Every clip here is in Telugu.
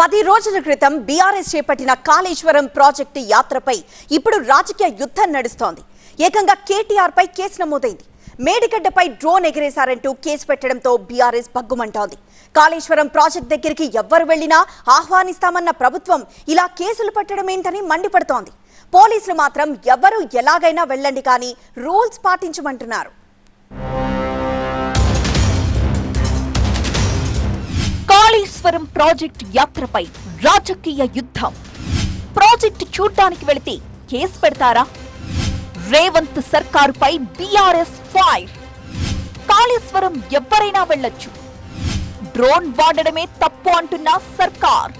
పది రోజుల క్రితం బీఆర్ఎస్ చేపట్టిన కాళేశ్వరం ప్రాజెక్టు యాత్రపై ఇప్పుడు రాజకీయ యుద్ధం నడుస్తోంది. ఏకంగా కేటీఆర్ పై కేసు నమోదైంది. మేడిగడ్డపై డ్రోన్ ఎగిరేశారంటూ కేసు పెట్టడంతో బీఆర్ఎస్ బగ్గుమంటోంది కాళేశ్వరం ప్రాజెక్ట్ దగ్గరికి ఎవ్వరు వెళ్ళినా ఆహ్వానిస్తామన్న ప్రభుత్వం ఇలా కేసులు పెట్టడం ఏంటని మండిపడుతోంది. పోలీసులు మాత్రం ఎవరు ఎలాగైనా వెళ్ళండి కానీ రూల్స్ పాటించమంటున్నారు. కాళేశ్వరం ప్రాజెక్ట్ యాత్రపై రాజకీయ యుద్ధం. ప్రాజెక్ట్ చూడ్డానికి వెళితే కేసు పెడతారా? రేవంత్ సర్కారుపై బీఆర్ఎస్ ఫైర్. కాళేశ్వరం ఎవరైనా వెళ్ళొచ్చు. డ్రోన్ వాడడమే తప్పు అంటున్న సర్కార్.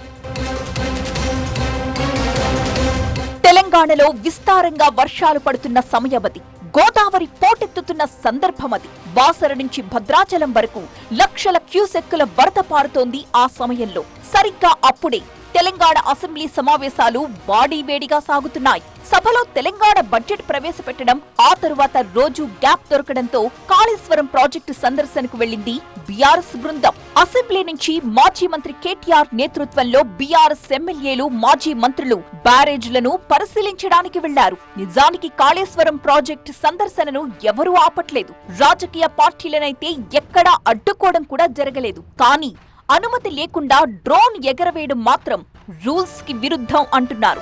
తెలంగాణలో విస్తారంగా వర్షాలు పడుతున్న సమయవధి. గోదావరి పోటెత్తుతున్న సందర్భమది బాసర నుంచి భద్రాచలం వరకు లక్షల క్యూసెక్కుల వరద పారుతోంది ఆ సమయంలో. సరిగ్గా అప్పుడే తెలంగాణ అసెంబ్లీ సమావేశాలు బాడీ వేడిగా సాగుతున్నాయి. సభలో తెలంగాణ బడ్జెట్ ప్రవేశపెట్టడం ఆ తరువాత రోజు గ్యాప్ దొరకడంతో కాళేశ్వరం ప్రాజెక్టు సందర్శనకు వెళ్ళింది బీఆర్ఎస్ బృందం. అసెంబ్లీ నుంచి మాజీ మంత్రి కేటీఆర్ నేతృత్వంలో బీఆర్ఎస్ ఎమ్మెల్యేలు మాజీ మంత్రులు బ్యారేజ్లను పరిశీలించడానికి వెళ్ళారు. నిజానికి కాళేశ్వరం ప్రాజెక్టు సందర్శనను ఎవరూ ఆపట్లేదు. రాజకీయ పార్టీలనైతే ఎక్కడా అడ్డుకోవడం కూడా జరగలేదు. కానీ అనుమతి లేకుండా డ్రోన్ ఎగరవేయడం మాత్రం రూల్స్కి విరుద్ధం అంటున్నారు.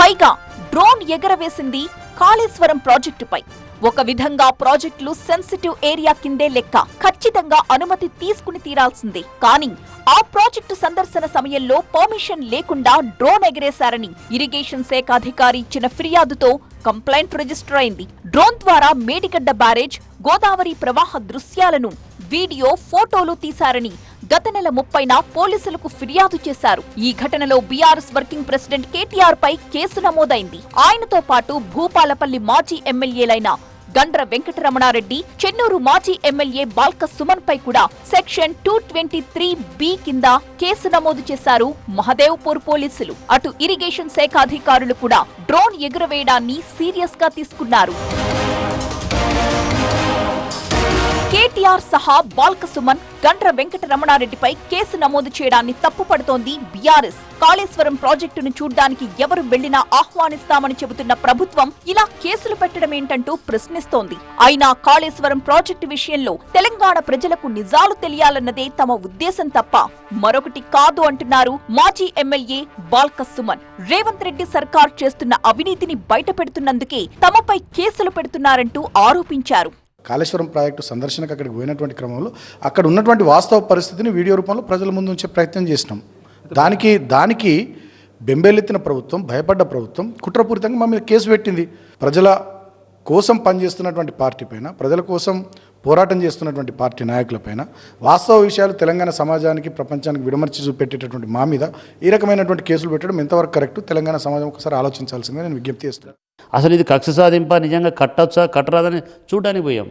పైగా డ్రోన్ ఎగరవేసింది కాళేశ్వరం ప్రాజెక్టుపై. ఒక విధంగా ప్రాజెక్టులు సెన్సిటివ్ ఏరియా కిందే లెక్క. ఖచ్చితంగా అనుమతి తీసుకుని తీరాల్సిందే. కానీ ఆ ప్రాజెక్టు సందర్శన సమయంలో పర్మిషన్ లేకుండా డ్రోన్ ఎగరేశారని ఇరిగేషన్ శాఖ అధికారి ఇచ్చిన ఫిర్యాదుతో కంప్లైంట్ రిజిస్టర్ అయింది. డ్రోన్ ద్వారా మేడిగడ్డ బ్యారేజ్ గోదావరి ప్రవాహ దృశ్యాలను వీడియో ఫోటోలు తీశారని గత నెల ముప్పైన పోలీసులకు ఫిర్యాదు చేశారు. ఈ ఘటనలో బీఆర్ఎస్ వర్కింగ్ ప్రెసిడెంట్ కేటీఆర్ పై కేసు నమోదైంది. ఆయనతో పాటు భూపాలపల్లి మాజీ ఎమ్మెల్యేలైన గండ్ర వెంకటరమణారెడ్డి చెన్నూరు మాజీ ఎమ్మెల్యే బాల్క సుమన్ పై కూడా section two twenty three B కింద కేసు నమోదు చేశారు మహదేవ్పూర్ పోలీసులు. అటు ఇరిగేషన్ శాఖ అధికారులు కూడా డ్రోన్ ఎగురవేయడాన్ని సీరియస్గా తీసుకున్నారు. కేటీఆర్ సహా బాల్క సుమన్ గండ్ర వెంకటరమణారెడ్డిపై కేసు నమోదు చేయడాన్ని తప్పుపడుతోంది బీఆర్ఎస్. కాళేశ్వరం ప్రాజెక్టును చూడ్డానికి ఎవరు వెళ్ళినా ఆహ్వానిస్తామని చెబుతున్న ప్రభుత్వం ఇలా కేసులు పెట్టడమేంటంటూ ప్రశ్నిస్తోంది. అయినా కాళేశ్వరం ప్రాజెక్టు విషయంలో తెలంగాణ ప్రజలకు నిజాలు తెలియాలన్నదే తమ ఉద్దేశం తప్ప మరొకటి కాదు అంటున్నారు మాజీ ఎమ్మెల్యే బాల్క సుమన్ రేవంత్ రెడ్డి సర్కార్ చేస్తున్న అవినీతిని బయటపెడుతున్నందుకే తమపై కేసులు పెడుతున్నారంటూ ఆరోపించారు. కాళేశ్వరం ప్రాజెక్టు సందర్శనకు అక్కడికి పోయినటువంటి క్రమంలో అక్కడ ఉన్నటువంటి వాస్తవ పరిస్థితిని వీడియో రూపంలో ప్రజల ముందు ఉంచే ప్రయత్నం చేసినాం. దానికి దానికి బెంబేలెత్తిన ప్రభుత్వం భయపడ్డ ప్రభుత్వం కుట్రపూరితంగా మా మీద కేసు పెట్టింది. ప్రజల కోసం పనిచేస్తున్నటువంటి పార్టీ పైన ప్రజల కోసం పోరాటం చేస్తున్నటువంటి పార్టీ నాయకులపైన వాస్తవ విషయాలు తెలంగాణ సమాజానికి ప్రపంచానికి విడమర్చి చూపెట్టేటటువంటి మా మీద ఈ రకమైనటువంటి కేసులు పెట్టడం ఎంతవరకు కరెక్ట్? తెలంగాణ సమాజం ఒకసారి ఆలోచించాల్సిందిగా నేను విజ్ఞప్తి చేస్తున్నాను. అసలు ఇది కక్ష సాధింప నిజంగా కట్టొచ్చా కట్టరాదని చూడడానికి పోయాం.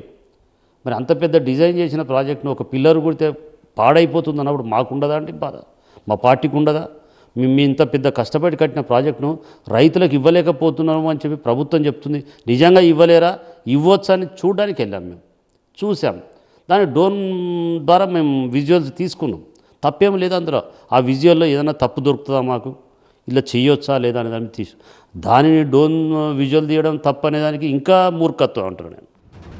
మరి అంత పెద్ద డిజైన్ చేసిన ప్రాజెక్ట్ను ఒక పిల్లర్ కుడితే పాడైపోతుంది అన్నప్పుడు మాకుండదా అంటే బాధ? మా పార్టీకి ఉండదా? మేము ఇంత పెద్ద కష్టపడి కట్టిన ప్రాజెక్టును రైతులకు ఇవ్వలేకపోతున్నాము అని చెప్పి ప్రభుత్వం చెప్తుంది. నిజంగా ఇవ్వలేరా? ఇవ్వచ్చా అని చూడడానికి వెళ్ళాం మేము. చూసాం దాని డోన్ ద్వారా మేము విజువల్స్ తీసుకున్నాం. తప్పేం లేదు అందులో. ఆ విజువల్లో ఏదైనా తప్పు దొరుకుతుందా మాకు? ఇలా చేయొచ్చా లేదా అనే దాన్ని తీసు దానిని డోన్ విజువల్ తీయడం తప్పు అనేదానికి ఇంకా మూర్ఖత్వం అంటారు నేను.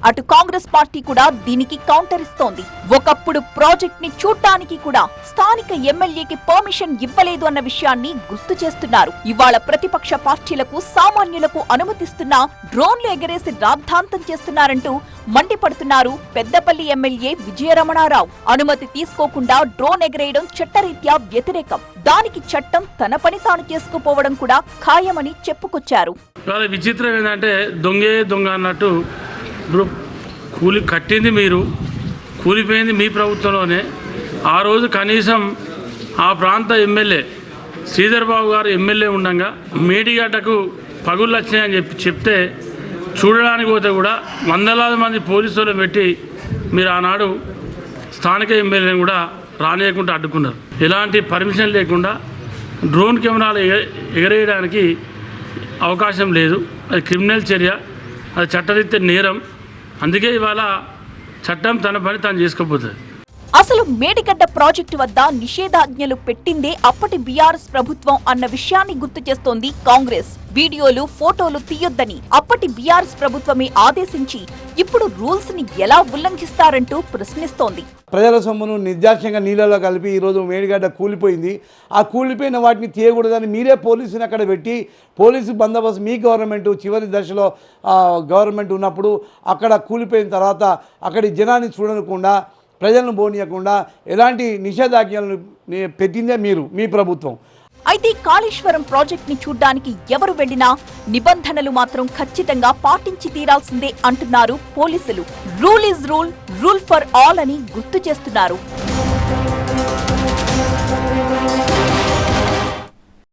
అటు కాంగ్రెస్ పార్టీ కూడా దీనికి కౌంటర్ ఇస్తోంది. ఒకప్పుడు ప్రాజెక్ట్ని చూడ్డానికి కూడా స్థానిక ఎమ్మెల్యేకి పర్మిషన్ ఇవ్వలేదు అన్న విషయాన్ని గుర్తు చేస్తున్నారు. ఇవాళ ప్రతిపక్ష పార్టీలకు సామాన్యులకు అనుమతిస్తున్నా డ్రోన్లు ఎగరేసి రాద్ధాంతం చేస్తున్నారంటూ మండిపడుతున్నారు పెద్దపల్లి ఎమ్మెల్యే విజయరమణారావు. అనుమతి తీసుకోకుండా డ్రోన్ ఎగరేయడం చట్టరీత్యా వ్యతిరేకం. దానికి చట్టం తన పని తాను చేసుకుపోవడం కూడా ఖాయమని చెప్పుకొచ్చారు. విచిత్రం ఏంటంటే దొంగే దొంగ అన్నట్టు ఇప్పుడు కూలి కట్టింది మీరు కూలిపోయింది మీ ప్రభుత్వంలోనే. ఆ రోజు కనీసం ఆ ప్రాంత ఎమ్మెల్యే శ్రీధర్ బాబు గారు ఎమ్మెల్యే ఉండగా మేడిగడ్డకు పగుళ్ళు వచ్చినాయని చెప్పి చెప్తే చూడడానికి పోతే కూడా వందలాది మంది పోలీసులు పెట్టి మీరు ఆనాడు స్థానిక ఎమ్మెల్యేని కూడా రానియకుండా అడ్డుకున్నారు. ఎలాంటి పర్మిషన్ లేకుండా డ్రోన్ కెమెరాలు ఎగ- ఎగరేయడానికి అవకాశం లేదు. అది క్రిమినల్ చర్య. అది చట్టరీత్యా నేరం. అందుకే ఇవాళ చట్టం తన పని తాను చేసుకోపోతుంది అసలు మేడిగడ్డ ప్రాజెక్టు వద్ద నిషేధాజ్ఞలు పెట్టిందే అప్పటి బీఆర్ఎస్ ప్రభుత్వం అన్న విషయాన్ని గుర్తు చేస్తోంది కాంగ్రెస్. వీడియోలు ఫోటోలు తీయొద్దని అప్పటి బీఆర్ఎస్ ప్రభుత్వమే ఆదేశించి ఇప్పుడు రూల్స్ని ఎలా ఉల్లంఘిస్తారంటూ ప్రశ్నిస్తోంది. ప్రజల సొమ్మును నిర్దాక్ష్యంగా నీళ్ళలో కలిపి ఈరోజు మేడిగడ్డ కూలిపోయింది. ఆ కూలిపోయిన వాటిని తీయకూడదని మీరే పోలీసుని అక్కడ పెట్టి పోలీసు బందోబస్తు మీ గవర్నమెంట్ చివరి దశలో గవర్నమెంట్ ఉన్నప్పుడు అక్కడ కూలిపోయిన తర్వాత అక్కడి జనాన్ని చూడకుండా ప్రజలను పోనీయకుండా ఎలాంటి నిషేధాజ్ఞలను పెట్టిందే మీరు మీ ప్రభుత్వం. అయితే కాళేశ్వరం ప్రాజెక్ట్ని చూడ్డానికి ఎవరు వెళ్ళినా నిబంధనలు మాత్రం ఖచ్చితంగా పాటించి తీరాల్సిందే అంటున్నారు పోలీసులు. Rule is rule rule for all అని గుర్తు చేస్తున్నారు.